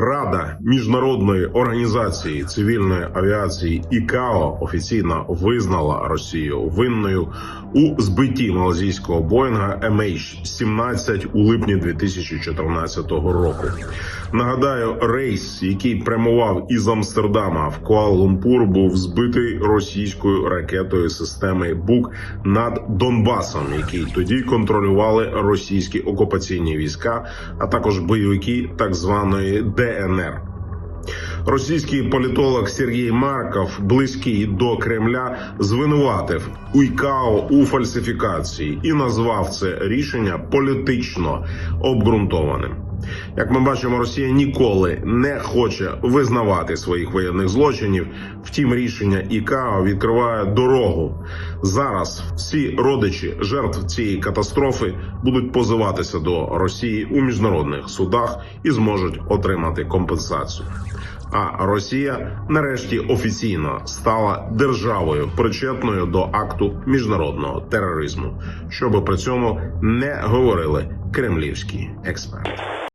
Рада міжнародної організації цивільної авіації ІКАО офіційно визнала Росію винною у збитті малазійського Боїнга MH17 у липні 2014 року. Нагадаю, рейс, який прямував із Амстердама в Куала-Лумпур, був збитий російською ракетою системи БУК над Донбасом, який тоді контролювали російські окупаційні війська, а також бойовики так званої ДНР. Російський політолог Сергій Марков, близький до Кремля, звинуватив УЙКАО у фальсифікації і назвав це рішення політично обґрунтованим. Як ми бачимо, Росія ніколи не хоче визнавати своїх воєнних злочинів. Втім, рішення ІКАО відкриває дорогу. Зараз всі родичі жертв цієї катастрофи будуть позиватися до Росії у міжнародних судах і зможуть отримати компенсацію. А Росія нарешті офіційно стала державою причетною до акту міжнародного тероризму, щоб при цьому не говорили кремлівські експерти.